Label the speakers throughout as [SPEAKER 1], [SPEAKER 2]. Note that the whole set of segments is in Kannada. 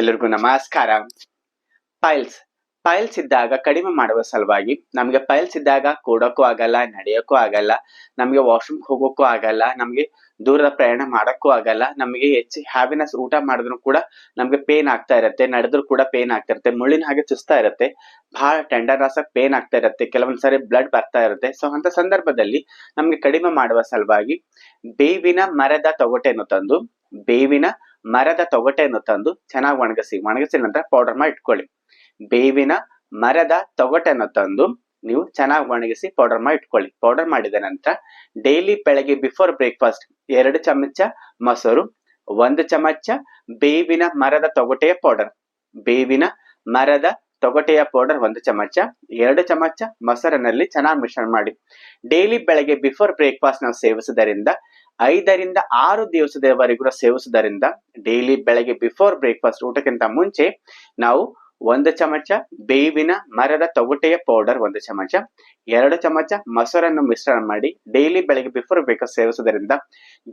[SPEAKER 1] ಎಲ್ಲರಿಗೂ ನಮಸ್ಕಾರ. ಪೈಲ್ಸ್ ಪೈಲ್ಸ್ ಇದ್ದಾಗ ಕಡಿಮೆ ಮಾಡುವ ಸಲುವಾಗಿ ನಮಗೆ ಪೈಲ್ಸ್ ಇದ್ದಾಗ ಕೂಡಕ್ಕೂ ಆಗಲ್ಲ, ನಡೆಯೋಕ್ಕೂ ಆಗಲ್ಲ, ನಮಗೆ ವಾಶ್ರೂಮ್ ಹೋಗೋಕ್ಕೂ ಆಗಲ್ಲ, ನಮಗೆ ದೂರದ ಪ್ರಯಾಣ ಮಾಡೋಕ್ಕೂ ಆಗಲ್ಲ, ನಮಗೆ ಹೆಚ್ಚು ಹ್ಯಾವಿನೆಸ್ ಊಟ ಮಾಡಿದ್ರು ಕೂಡ ನಮಗೆ ಪೇನ್ ಆಗ್ತಾ ಇರುತ್ತೆ, ನಡೆದ್ರು ಕೂಡ ಪೇನ್ ಆಗ್ತಾ ಇರುತ್ತೆ, ಮುಳ್ಳಿನ ಹಾಗೆ ಚುಸ್ತಾ ಇರುತ್ತೆ ಬಹಳ ಆಸಕ್ ಪೇನ್ ಆಗ್ತಾ ಇರುತ್ತೆ ಕೆಲವೊಂದ್ಸರಿ ಬ್ಲಡ್ ಬರ್ತಾ ಇರುತ್ತೆ. ಸೊ ಅಂತ ಸಂದರ್ಭದಲ್ಲಿ ನಮಗೆ ಕಡಿಮೆ ಮಾಡುವ ಸಲುವಾಗಿ ಬೇವಿನ ಮರದ ತೊಗಟೆಯನ್ನು ತಂದು, ಬೇವಿನ ಮರದ ತೊಗಟೆಯನ್ನು ತಂದು ಚೆನ್ನಾಗಿ ಒಣಗಿಸಿ, ಒಣಗಿಸಿದ ನಂತರ ಪೌಡರ್ ಮಾಡಿ ಇಟ್ಕೊಳ್ಳಿ. ಬೇವಿನ ಮರದ ತೊಗಟೆಯನ್ನು ತಂದು ನೀವು ಚೆನ್ನಾಗಿ ಒಣಗಿಸಿ ಪೌಡರ್ ಮಾಡಿ ಇಟ್ಕೊಳ್ಳಿ. ಪೌಡರ್ ಮಾಡಿದ ನಂತರ ಡೈಲಿ ಬೆಳಗ್ಗೆ ಬಿಫೋರ್ ಬ್ರೇಕ್ಫಾಸ್ಟ್ ಎರಡು ಚಮಚ ಮೊಸರು, ಒಂದು ಚಮಚ ಬೇವಿನ ಮರದ ತೊಗಟೆಯ ಪೌಡರ್ ಬೇವಿನ ಮರದ ತೊಗಟೆಯ ಪೌಡರ್ ಒಂದು ಚಮಚ, ಎರಡು ಚಮಚ ಮೊಸರನಲ್ಲಿ ಚೆನ್ನಾಗಿ ಮಿಶ್ರಣ ಮಾಡಿ. ಡೈಲಿ ಬೆಳಗ್ಗೆ ಬಿಫೋರ್ ಬ್ರೇಕ್ಫಾಸ್ಟ್ ನಾವು ಸೇವಿಸುವುದರಿಂದ ಐದರಿಂದ ಆರು ದಿವಸದವರೆಗೂ ಸೇವಿಸುವುದರಿಂದ ಡೈಲಿ ಬೆಳಗ್ಗೆ ಬಿಫೋರ್ ಬ್ರೇಕ್ಫಾಸ್ಟ್ ಊಟಕ್ಕಿಂತ ಮುಂಚೆ ನಾವು ಒಂದು ಚಮಚ ಬೇವಿನ ಮರದ ತೊಗಟೆಯ ಪೌಡರ್ ಒಂದು ಚಮಚ, ಎರಡು ಚಮಚ ಮೊಸರನ್ನು ಮಿಶ್ರಣ ಮಾಡಿ ಡೈಲಿ ಬೆಳಗ್ಗೆ ಬಿಫೋರ್ ಬ್ರೇಕ್ಫಾಸ್ಟ್ ಸೇವಿಸುವುದರಿಂದ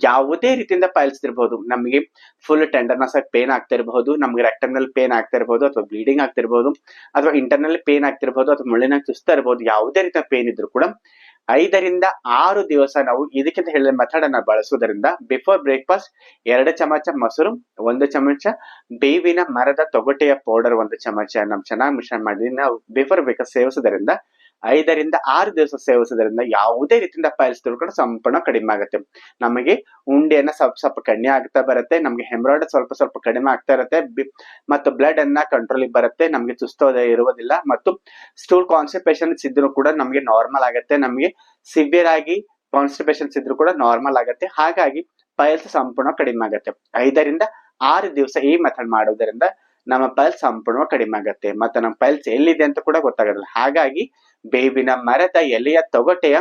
[SPEAKER 1] ಯಾವುದೇ ರೀತಿಯಿಂದ ಪಾಲಿಸ್ತಿರ್ಬಹುದು ನಮಗೆ ಫುಲ್ ಟೆಂಡರ್ನೆಸ್ ಆಗಿ ಪೇನ್ ಆಗ್ತಿರಬಹುದು, ನಮಗೆ ರೆಕ್ಟರ್ನಲ್ ಪೇನ್ ಆಗ್ತಿರಬಹುದು ಅಥವಾ ಬ್ಲೀಡಿಂಗ್ ಆಗ್ತಿರ್ಬೋದು ಅಥವಾ ಇಂಟರ್ನಲ್ ಪೇನ್ ಆಗ್ತಿರ್ಬೋದು ಅಥವಾ ಮುಳ್ಳಿನ ಸುಸ್ತಾ ಇರಬಹುದು, ಯಾವುದೇ ರೀತಿಯ ಪೇನ್ ಇದ್ರೂ ಕೂಡ ಐದರಿಂದ ಆರು ದಿವಸ ನಾವು ಇದಕ್ಕಿಂತ ಹೇಳಿದ ಮೆಥಡ್ ಅನ್ನ ಬಳಸುವುದರಿಂದ ಬಿಫೋರ್ ಬ್ರೇಕ್ಫಾಸ್ಟ್ ಎರಡು ಚಮಚ ಮೊಸರು, ಒಂದು ಚಮಚ ಬೇವಿನ ಮರದ ತೊಗಟೆಯ ಪೌಡರ್ ಒಂದು ಚಮಚ, ನಾವು ಚೆನ್ನಾಗಿ ಮಿಶ್ರಣ ಮಾಡಿ, ನಾವು ಬಿಫೋರ್ ಬ್ರೇಕ್ಫಾಸ್ಟ್ ಸೇವಿಸುವುದರಿಂದ ಐದರಿಂದ ಆರು ದಿವಸ ಸೇವಿಸೋದ್ರಿಂದ ಯಾವುದೇ ರೀತಿಯಿಂದ ಪೈಲ್ಸ್ ತಿಳ್ಕೊಂಡು ಸಂಪೂರ್ಣ ಕಡಿಮೆ ಆಗುತ್ತೆ. ನಮಗೆ ಉಂಡೆಯನ್ನ ಸ್ವಲ್ಪ ಸ್ವಲ್ಪ ಕಡಿಮೆ ಆಗ್ತಾ ಬರುತ್ತೆ, ನಮಗೆ ಹೆಮ್ರಾಯ್ಡ್ ಸ್ವಲ್ಪ ಸ್ವಲ್ಪ ಕಡಿಮೆ ಆಗ್ತಾ ಇರುತ್ತೆ ಮತ್ತು ಬ್ಲಡ್ ಅನ್ನ ಕಂಟ್ರೋಲ್ ಬರುತ್ತೆ, ನಮಗೆ ಸುಸ್ತೋದ ಇರುವುದಿಲ್ಲ ಮತ್ತು ಸ್ಟೂಲ್ ಕಾನ್ಸ್ಟಿಪೇಷನ್ಸ್ ಇದ್ರೂ ಕೂಡ ನಮಗೆ ನಾರ್ಮಲ್ ಆಗುತ್ತೆ, ನಮಗೆ ಸಿವಿಯರ್ ಆಗಿ ಕಾನ್ಸ್ಟಿಪೇಷನ್ಸ್ ಇದ್ರೂ ಕೂಡ ನಾರ್ಮಲ್ ಆಗುತ್ತೆ, ಹಾಗಾಗಿ ಪೈಲ್ಸ್ ಸಂಪೂರ್ಣ ಕಡಿಮೆ ಆಗುತ್ತೆ. ಐದರಿಂದ ಆರು ದಿವಸ ಈ ಮೆಥಡ್ ಮಾಡೋದ್ರಿಂದ ನಮ್ಮ ಪಲ್ಸ್ ಸಂಪೂರ್ಣ ಕಡಿಮೆ ಆಗುತ್ತೆ. ಮತ್ತೆ ನಮ್ಮ ಪೈಲ್ಸ್ ಎಲ್ಲಿದೆ ಅಂತ ಕೂಡ ಗೊತ್ತಾಗೋದಿಲ್ಲ ಹಾಗಾಗಿ ಬೇವಿನ ಮರದ ಎಲೆಯ ತೊಗಟೆಯ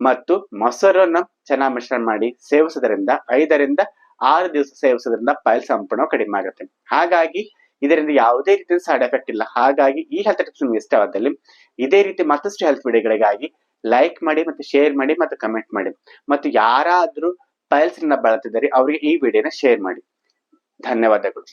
[SPEAKER 1] ಮತ್ತು ಮೊಸರನ್ನು ಚೆನ್ನಾಗಿ ಮಿಶ್ರಣ ಮಾಡಿ ಸೇವಿಸೋದ್ರಿಂದ ಐದರಿಂದ ಆರು ದಿವಸ ಸೇವಿಸೋದ್ರಿಂದ ಪೈಲ್ಸ್ ಸಂಪೂರ್ಣ ಕಡಿಮೆ ಆಗುತ್ತೆ. ಹಾಗಾಗಿ ಇದರಿಂದ ಯಾವುದೇ ರೀತಿಯ ಸೈಡ್ ಎಫೆಕ್ಟ್ ಇಲ್ಲ. ಹಾಗಾಗಿ ಈ ಹೆಲ್ತ್ ಟಿಪ್ಸ್ ನಿಮ್ಗೆ ಇಷ್ಟವಾದಲ್ಲಿ ಇದೇ ರೀತಿ ಮತ್ತಷ್ಟು ಹೆಲ್ತ್ ವಿಡಿಯೋಗಳಿಗಾಗಿ ಲೈಕ್ ಮಾಡಿ ಮತ್ತು ಶೇರ್ ಮಾಡಿ ಮತ್ತು ಕಮೆಂಟ್ ಮಾಡಿ. ಮತ್ತು ಯಾರಾದರೂ ಪೈಲ್ಸ್ ಬಳಲ್ತಿದ್ದಾರೆ, ಅವರಿಗೆ ಈ ವಿಡಿಯೋನ ಶೇರ್ ಮಾಡಿ. ಧನ್ಯವಾದಗಳು.